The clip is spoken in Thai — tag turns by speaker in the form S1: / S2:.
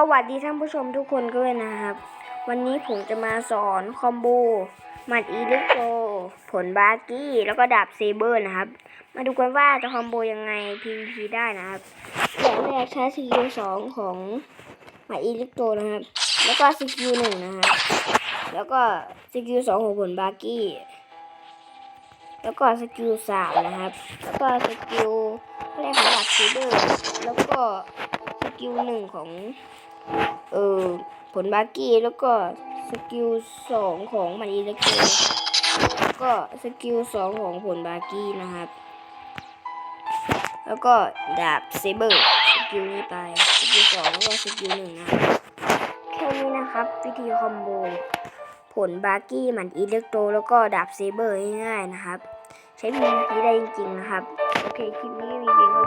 S1: สวัสดีท่านผู้ชมทุกคนด้วยนะครับ วันนี้ผมจะมาสอนคอมโบหมัดอีเล็กโตผลบาร์กี้ แล้วก็ดาบเซเบอร์นะครับ มาดูกันว่าจะคอมโบยังไง PVP ได้นะครับอย่างแรกใช้สกิลสองของหมัดอีเล็กโตนะครับ แล้วก็สกิลหนึ่งนะครับแล้วก็สกิลสองของผลบาร์กี้ แล้วก็สกิลสามนะครับ แล้วก็สกิลแรกของดาบเซเบอร์ แล้วก็สกิลหนึ่งของ เออผลบาร์กี้แล้วก็สกิลสองของมันอีเล็กโตแล้วก็สกิลสองของผลบาร์กี้นะครับ แล้วก็ดาบเซเบอร์สกิลนี้ไปสกิลสองแล้วก็สกิลหนึ่งนะแค่นี้นะครับวิธีคอมโบผลบาร์กี้มันอีเล็กโตแล้วก็ดาบเซเบอร์ง่ายๆนะครับ ใช้ PVP ได้จริงๆนะครับ โอเค คลิปนี้มีเพียง